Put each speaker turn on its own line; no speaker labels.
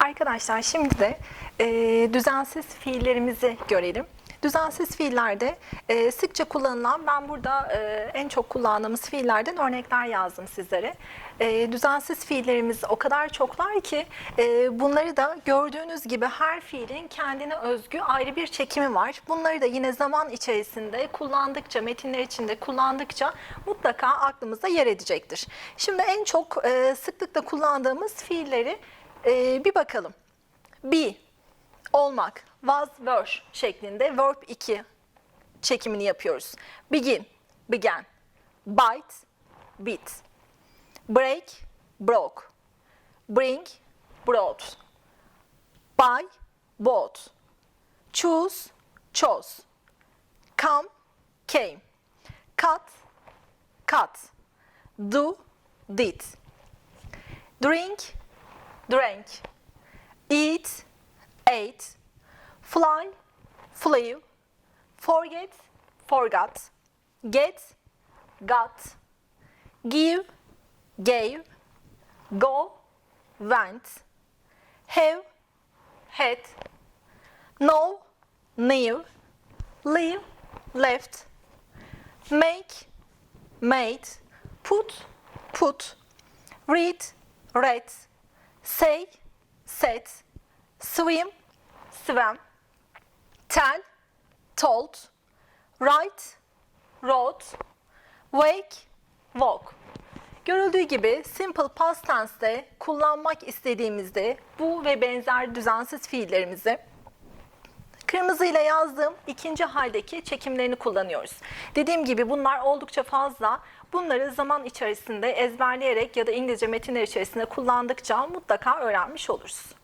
Arkadaşlar şimdi de e, düzensiz fiillerimizi görelim. Düzensiz fiillerde e, sıkça kullanılan, ben burada e, en çok kullandığımız fiillerden örnekler yazdım sizlere. E, düzensiz fiillerimiz o kadar çoklar ki e, bunları da gördüğünüz gibi her fiilin kendine özgü ayrı bir çekimi var. Bunları da yine zaman içerisinde kullandıkça, metinler içinde kullandıkça mutlaka aklımızda yer edecektir. Şimdi en çok e, sıklıkla kullandığımız fiilleri e, bir bakalım. Be, olmak, was, were şeklinde verb 2 çekimini yapıyoruz. Begin, began. Bite, bit. Break, broke. Bring, brought. Buy, bought. Choose, chose. Come, came. Cut, cut. Do, did. Drink, drank. Eat, ate. Fly, flew. Forget, forgot. Get, got. Give, gave. Go, went. Have, had. Know, knew. Leave, left. Make, made. Put, put. Read, read. Say, said. Swim, swam. Tell, told. Write, wrote. Wake, woke. Görüldüğü gibi simple past tense'de kullanmak istediğimizde bu ve benzer düzensiz fiillerimizi Kırmızıyla yazdığım ikinci haldeki çekimlerini kullanıyoruz. Dediğim gibi bunlar oldukça fazla. Bunları zaman içerisinde ezberleyerek ya da İngilizce metinler içerisinde kullandıkça mutlaka öğrenmiş oluruz.